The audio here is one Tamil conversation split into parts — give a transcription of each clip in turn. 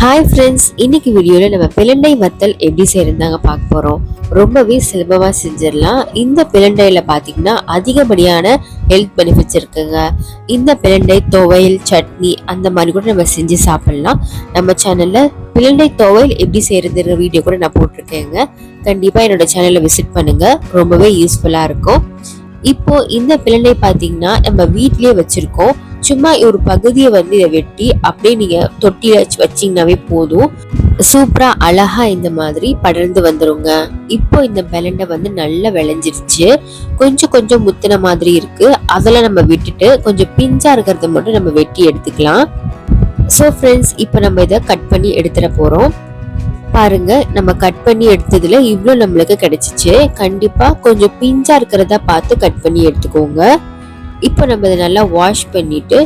ஹாய் ஃப்ரெண்ட்ஸ் இன்னைக்கு வீடியோவில் நம்ம பிளண்டை வத்தல் எப்படி செய்யறதாங்க பார்க்க போகிறோம் ரொம்பவே சுலபமாக செஞ்சிடலாம். இந்த பிளண்டையில் பார்த்தீங்கன்னா அதிகப்படியான ஹெல்த் பெனிஃபிட்ஸ் இருக்குங்க. இந்த பிளண்டை துவையல் சட்னி அந்த மாதிரி கூட நம்ம செஞ்சு சாப்பிடலாம். நம்ம சேனலில் பிளண்டை துவையல் எப்படி செய்யறதுங்கிற வீடியோ கூட நான் போட்டிருக்கேங்க. கண்டிப்பாக என்னோட சேனலை விசிட் பண்ணுங்கள் ரொம்பவே யூஸ்ஃபுல்லாக இருக்கும். இப்போ இந்த பிளண்டை பார்த்தீங்கன்னா நம்ம வீட்லேயே வச்சுருக்கோம். சும்மா ஒரு பகுதியை வந்து இதை வெட்டி அப்படியே நீங்க தொட்டியில் வச்சு போதும். சூப்பரா அழகா இந்த மாதிரி படர்ந்து வந்துருங்க. இப்போ இந்த பெலண்டை வந்து நல்லா விளைஞ்சிருச்சு. கொஞ்சம் கொஞ்சம் முத்தின மாதிரி இருக்கு. அதெல்லாம் நம்ம விட்டுட்டு கொஞ்சம் பிஞ்சா இருக்கிறத மட்டும் நம்ம வெட்டி எடுத்துக்கலாம். ஸோ ஃப்ரெண்ட்ஸ் இப்போ நம்ம இதை கட் பண்ணி எடுத்துட போறோம். பாருங்க நம்ம கட் பண்ணி எடுத்ததுல இவ்வளோ நம்மளுக்கு கிடைச்சிச்சு. கண்டிப்பா கொஞ்சம் பிஞ்சா இருக்கிறதா பார்த்து கட் பண்ணி எடுத்துக்கோங்க. இப்போ நம்ம இதை நல்லா வாஷ் பண்ணிட்டு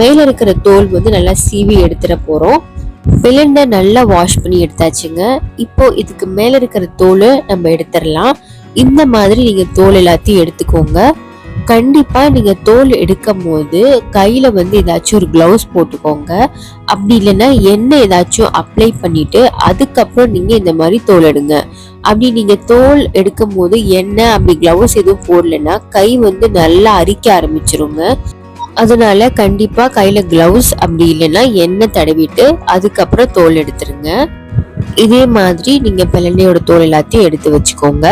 மேலே இருக்கிற தோல் வந்து நல்லா சீவி எடுத்துட போகிறோம் விலண்டை நல்லா வாஷ் பண்ணி எடுத்தாச்சுங்க. இப்போ இதுக்கு மேலே இருக்கிற தோலை நம்ம எடுத்துடலாம். இந்த மாதிரி நீங்கள் தோல் எல்லாத்தையும் எடுத்துக்கோங்க. கண்டிப்பாக நீங்கள் தோல் எடுக்கும் போது கையில் வந்து ஏதாச்சும் ஒரு க்ளவுஸ் போட்டுக்கோங்க. அப்படி இல்லைன்னா எண்ணெய் ஏதாச்சும் அப்ளை பண்ணிவிட்டு அதுக்கப்புறம் நீங்கள் இந்த மாதிரி தோல் எடுங்க. அப்படி நீங்கள் தோல் எடுக்கும் போது எண்ணெய் அப்படி க்ளவுஸ் எதுவும் போடலைன்னா கை வந்து நல்லா அரிக்க ஆரம்பிச்சிருங்க. அதனால கண்டிப்பாக கையில் க்ளவுஸ் அப்படி இல்லைன்னா எண்ணெய் தடவிட்டு அதுக்கப்புறம் தோல் எடுத்துருங்க. இதே மாதிரி நீங்கள் பிள்ளையோட தோல் எல்லாத்தையும் எடுத்து வச்சுக்கோங்க.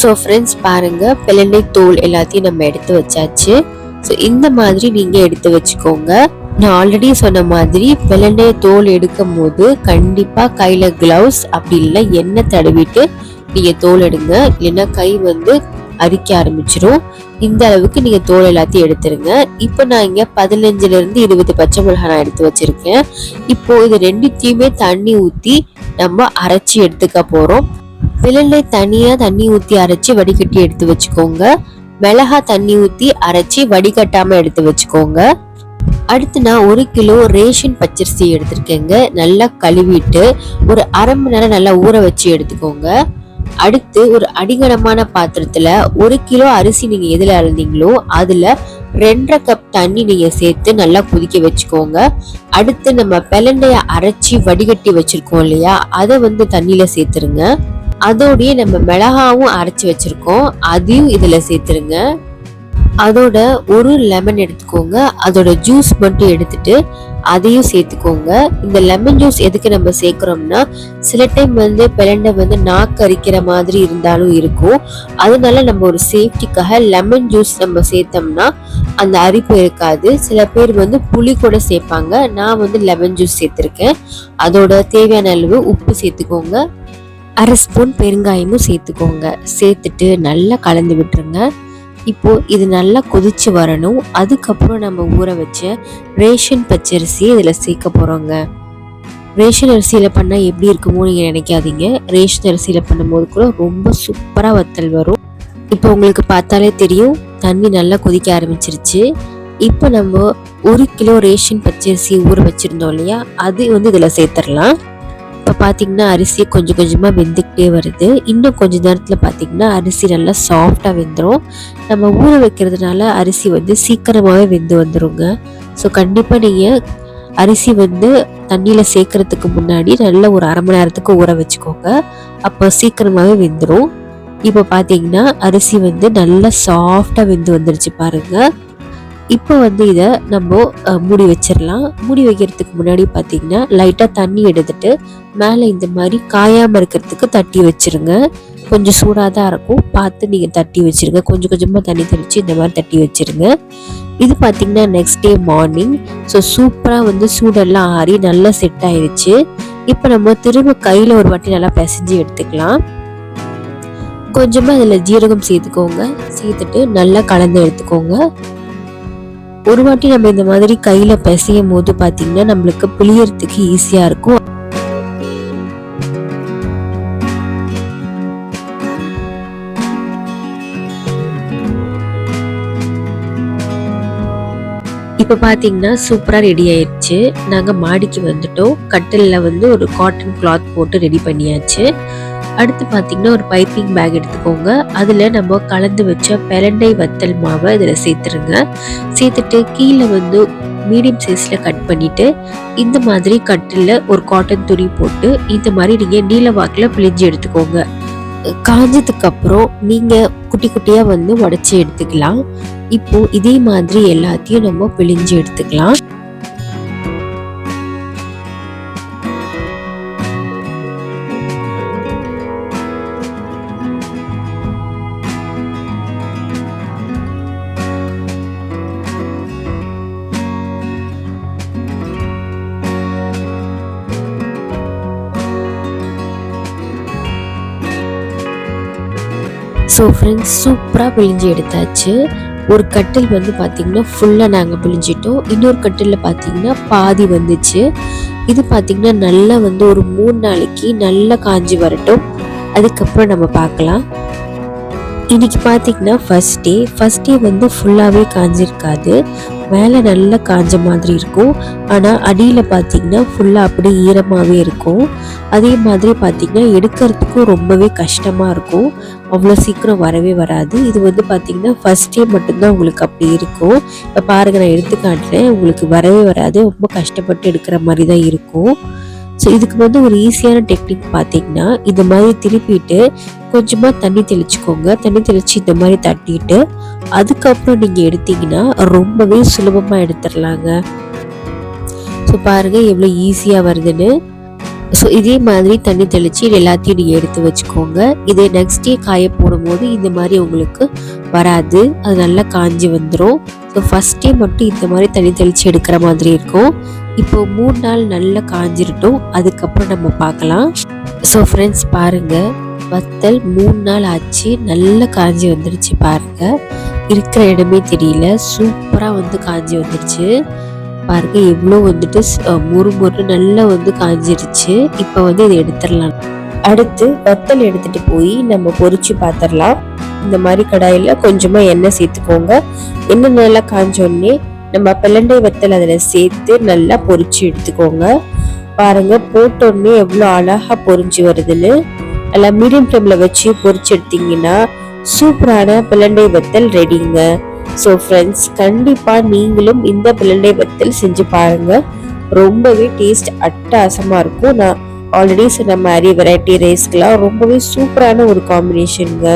ஸோ ஃப்ரெண்ட்ஸ் பாருங்கள் பிளண்டை தோல் எல்லாத்தையும் நம்ம எடுத்து வச்சாச்சு. ஸோ இந்த மாதிரி நீங்கள் எடுத்து வச்சுக்கோங்க. நான் ஆல்ரெடி சொன்ன மாதிரி பிளண்டை தோல் எடுக்கும் போது கண்டிப்பாக கையில் க்ளவுஸ் அப்படி இல்லை எண்ணெய் தடவிட்டு நீங்கள் தோல் எடுங்க. இல்லைன்னா கை வந்து அரிக்க ஆரம்பிச்சிடும் இந்த அளவுக்கு நீங்கள் தோல் எல்லாத்தையும் எடுத்துருங்க. இப்போ நான் இங்கே பதினஞ்சுலேருந்து இருபது பச்சை மிளகாய் நான் எடுத்து வச்சுருக்கேன். இப்போ இது ரெண்டுத்தையுமே தண்ணி ஊற்றி நம்ம அரைச்சி எடுத்துக்க போகிறோம் வெள்ளை தனியா தண்ணி ஊத்தி அரைச்சி வடிகட்டி எடுத்து வச்சுக்கோங்க. மிளகா தண்ணி ஊத்தி அரைச்சி வடிகட்டாம எடுத்து வச்சுக்கோங்க. அடுத்து நான் ஒரு கிலோ ரேஷன் பச்சரிசி எடுத்திருக்கேங்க. நல்லா கழுவிட்டு ஒரு அரை மணி நேரம் நல்லா ஊற வச்சு எடுத்துக்கோங்க. அடுத்து ஒரு அடிகனமான பாத்திரத்துல ஒரு கிலோ அரிசி நீங்க எதுல அறந்தீங்களோ அதுல ரெண்டரை கப் தண்ணி நீங்க சேர்த்து நல்லா கொதிக்க வச்சுக்கோங்க. அடுத்து நம்ம பிளண்டைய அரைச்சி வடிகட்டி வச்சிருக்கோம் இல்லையா? அதை வந்து தண்ணியில சேர்த்துருங்க. அதோடய நம்ம மிளகாவும் அரைச்சி வச்சிருக்கோம். அதையும் இதில் சேர்த்துருங்க. அதோட ஒரு லெமன் எடுத்துக்கோங்க. அதோட ஜூஸ் மட்டும் எடுத்துட்டு அதையும் சேர்த்துக்கோங்க. இந்த லெமன் ஜூஸ் எதுக்கு நம்ம சேர்க்குறோம்னா சில டைம் வந்து பிளண்டை வந்து நாக்கு அரிக்கிற மாதிரி இருந்தாலும் இருக்கும். அதனால நம்ம ஒரு சேஃப்டிக்காக லெமன் ஜூஸ் நம்ம சேர்த்தோம்னா அந்த அரிப்பு இருக்காது. சில பேர் வந்து புளி கூட சேர்ப்பாங்க. நான் வந்து லெமன் ஜூஸ் சேர்த்துருக்கேன். அதோட தேவையான அளவு உப்பு சேர்த்துக்கோங்க. அரை ஸ்பூன் பெருங்காயமும் சேர்த்துக்கோங்க. சேர்த்துட்டு நல்லா கலந்து விட்டுருங்க. இப்போ இது நல்லா கொதிச்சு வரணும். அதுக்கப்புறம் நம்ம ஊற வச்ச ரேஷன் பச்சரிசியை இதில் சேர்க்க போகிறோங்க ரேஷன் அரிசியில் பண்ணால் எப்படி இருக்குமோ நீங்கள் நினைக்காதீங்க. ரேஷன் அரிசியில் பண்ணும்போது கூட ரொம்ப சூப்பராக வத்தல் வரும். இப்போ உங்களுக்கு பார்த்தாலே தெரியும். தண்ணி நல்லா கொதிக்க ஆரம்பிச்சிருச்சு. இப்போ நம்ம ஒரு கிலோ ரேஷன் பச்சரிசி ஊற வச்சுருந்தோம் இல்லையா? அது வந்து இதில் சேர்த்துடலாம். இப்போ பார்த்தீங்கன்னா அரிசி கொஞ்சம் கொஞ்சமாக வெந்துக்கிட்டே வருது. இன்னும் கொஞ்ச நேரத்தில் பார்த்தீங்கன்னா அரிசி நல்லா சாஃப்டாக வெந்துடும் நம்ம ஊற வைக்கிறதுனால அரிசி வந்து சீக்கிரமாகவே வெந்து வந்துருங்க. ஸோ கண்டிப்பாக நீங்கள் அரிசி வந்து தண்ணியில் சேர்க்கறதுக்கு முன்னாடி நல்ல ஒரு அரை மணி நேரத்துக்கு ஊற வச்சுக்கோங்க. அப்போ சீக்கிரமாகவே வெந்துடும் இப்போ பார்த்தீங்கன்னா அரிசி வந்து நல்லா சாஃப்டாக வெந்து வந்துருச்சு பாருங்கள் இப்போ வந்து இதை நம்ம மூடி வச்சிடலாம் மூடி வைக்கிறதுக்கு முன்னாடி பார்த்தீங்கன்னா லைட்டாக தண்ணி எடுத்துட்டு மேலே இந்த மாதிரி காயாமல் இருக்கிறதுக்கு தட்டி வச்சிருங்க. கொஞ்சம் சூடாக தான் இருக்கும். பார்த்து நீங்கள் தட்டி வச்சிருங்க. கொஞ்சம் கொஞ்சமாக தண்ணி தெளித்து இந்த மாதிரி தட்டி வச்சிருங்க. இது பார்த்தீங்கன்னா நெக்ஸ்ட் டே மார்னிங் ஸோ சூப்பராக வந்து சூடெல்லாம் ஆறி நல்லா செட் ஆயிடுச்சு இப்போ நம்ம திரும்ப கையில் ஒரு வாட்டி நல்லா பிசைஞ்சு எடுத்துக்கலாம். கொஞ்சமாக அதில் ஜீரகம் சேர்த்துக்கோங்க. சேர்த்துட்டு நல்லா கலந்து எடுத்துக்கோங்க. ஒரு வாட்டி நம்ம இந்த மாதிரி கையில பிசையும் போது பாத்தீங்கன்னா நம்மளுக்கு புளியறதுக்கு ஈஸியா இருக்கும். இப்போ பார்த்தீங்கன்னா சூப்பராக ரெடி ஆயிடுச்சு நாங்கள் மாடிக்கு வந்துட்டோம். கட்டிலில் வந்து ஒரு காட்டன் கிளாத் போட்டு ரெடி பண்ணியாச்சு. அடுத்து பார்த்தீங்கன்னா ஒரு பைப்பிங் பேக் எடுத்துக்கோங்க. அதில் நம்ம கலந்து வச்ச பெரண்டை வத்தல் மாவை இதில் சேர்த்துருங்க. சேர்த்துட்டு கீழே வந்து மீடியம் சைஸில் கட் பண்ணிவிட்டு இந்த மாதிரி கட்டில் ஒரு காட்டன் துணி போட்டு இந்த மாதிரி நீங்கள் நீல வாக்கில் பிழிஞ்சு எடுத்துக்கோங்க. காஞ்சதுக்கு அப்புறம் நீங்கள் குட்டி குட்டியாக வந்து உடச்சி எடுத்துக்கலாம். இப்போ இதே மாதிரி எல்லாத்தையும் நம்ம பிழிஞ்சு எடுத்துக்கலாம். ஸோ ஃப்ரெண்ட்ஸ் சூப்பராக பிழிஞ்சு எடுத்தாச்சு. ஒரு கட்டில் வந்து பார்த்திங்கன்னா ஃபுல்லாக நாங்கள் பிழிஞ்சிட்டோம். இன்னொரு கட்டிலில் பார்த்திங்கன்னா பாதி வந்துச்சு. இது பார்த்திங்கன்னா நல்லா வந்து ஒரு மூணு நாளைக்கு நல்லா காஞ்சி வரட்டும். அதுக்கப்புறம் நம்ம பார்க்கலாம். இன்னைக்கு பார்த்தீங்கன்னா ஃபர்ஸ்ட் டே ஃபர்ஸ்ட் டே வந்து ஃபுல்லாகவே காஞ்சிருக்காது. மேலே நல்லா காஞ்ச மாதிரி இருக்கும். ஆனால் அடியில் பார்த்தீங்கன்னா ஃபுல்லாக அப்படியே ஈரமாகவே இருக்கும். அதே மாதிரி பார்த்திங்கன்னா எடுக்கிறதுக்கும் ரொம்பவே கஷ்டமாக இருக்கும். அவ்வளோ சீக்கிரம் வரவே வராது. இது வந்து பார்த்திங்கன்னா ஃபர்ஸ்ட் டே மட்டும்தான் உங்களுக்கு அப்படி இருக்கும். இப்போ பாருங்கள் நான் எடுத்து காட்டுறேன். உங்களுக்கு வரவே வராது. ரொம்ப கஷ்டப்பட்டு எடுக்கிற மாதிரி தான் இருக்கும். ஸோ இதுக்கு வந்து ஒரு ஈஸியான டெக்னிக் பார்த்தீங்கன்னா இந்த மாதிரி திருப்பிட்டு கொஞ்சமாக தண்ணி தெளிச்சுக்கோங்க. தண்ணி தெளித்து இந்த மாதிரி தட்டிட்டு அதுக்கப்புறம் நீங்கள் எடுத்தீங்கன்னா ரொம்பவே சுலபமாக எடுத்துடலாங்க. ஸோ பாருங்கள் எவ்வளோ ஈஸியாக வருதுன்னு. ஸோ இதே மாதிரி தண்ணி தெளித்து இது எல்லாத்தையும் நீங்கள் எடுத்து வச்சுக்கோங்க. இதே நெக்ஸ்ட் டே காய போடும்போது இந்த மாதிரி உங்களுக்கு வராது. அது நல்லா காஞ்சி வந்துடும் ஸோ ஃபஸ்ட் டே மட்டும் இந்த மாதிரி தண்ணி தெளித்து எடுக்கிற மாதிரி இருக்கும். இப்போ மூணு நாள் நல்லா காஞ்சிரட்டும் அதுக்கப்புறம் நம்ம பார்க்கலாம். ஸோ ஃப்ரெண்ட்ஸ் பாருங்கள் வத்தல் மூணு நாள் ஆச்சு நல்லா காஞ்சி வந்துடுச்சு பாருங்கள் இருக்கிற இடமே தெரியல சூப்பராக வந்து காஞ்சி வந்துடுச்சு பாருங்க எவ்வளோ வந்துட்டு முறு முறு நல்லா வந்து காஞ்சிருச்சு. இப்போ வந்து இதை எடுத்துடலாம். அடுத்து வத்தல் எடுத்துட்டு போய் நம்ம பொறிச்சு பார்த்துடலாம் இந்த மாதிரி கடாயில் கொஞ்சமாக எண்ணெய் சேர்த்துக்கோங்க. எண்ணெய் நல்லா காஞ்சோடனே நம்ம பிள்ளண்டை வத்தல் அதில் சேர்த்து நல்லா பொறிச்சு எடுத்துக்கோங்க. பாருங்க போட்டோன்னே எவ்வளோ அழகாக பொறிஞ்சு வருதுன்னு. நல்லா மீடியம் ஃப்ளேமில் வச்சு பொறிச்சு எடுத்தீங்கன்னா சூப்பரான பிள்ளண்டை வத்தல் ரெடிங்க ஸோ ஃப்ரெண்ட்ஸ் கண்டிப்பாக நீங்களும் இந்த பிள்ளண்டை வத்தல் செஞ்சு பாருங்க. ரொம்பவே டேஸ்ட் அட்டாசமாக இருக்கும். நான் ஆல்ரெடி சொன்ன மாதிரி வெரைட்டி ரைஸ்க்கெலாம் ரொம்பவே சூப்பரான ஒரு காம்பினேஷனுங்க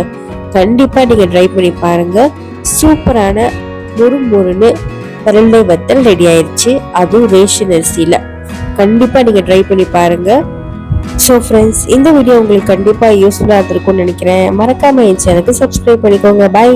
கண்டிப்பாக நீங்கள் ட்ரை பண்ணி பாருங்கள் சூப்பரான முறுமுறுன்னு பரண்டை வத்தல் ரெடி ஆயிடுச்சு அதுவும் ரேஷன் அரிசியில். கண்டிப்பாக நீங்கள் ட்ரை பண்ணி பாருங்கள் ஸோ ஃப்ரெண்ட்ஸ் இந்த வீடியோ உங்களுக்கு கண்டிப்பாக யூஸ்ஃபுல்லாக இருந்திருக்கும்னு நினைக்கிறேன். மறக்காமல் என் சேனலுக்கு சப்ஸ்கிரைப் பண்ணிக்கோங்க. பாய்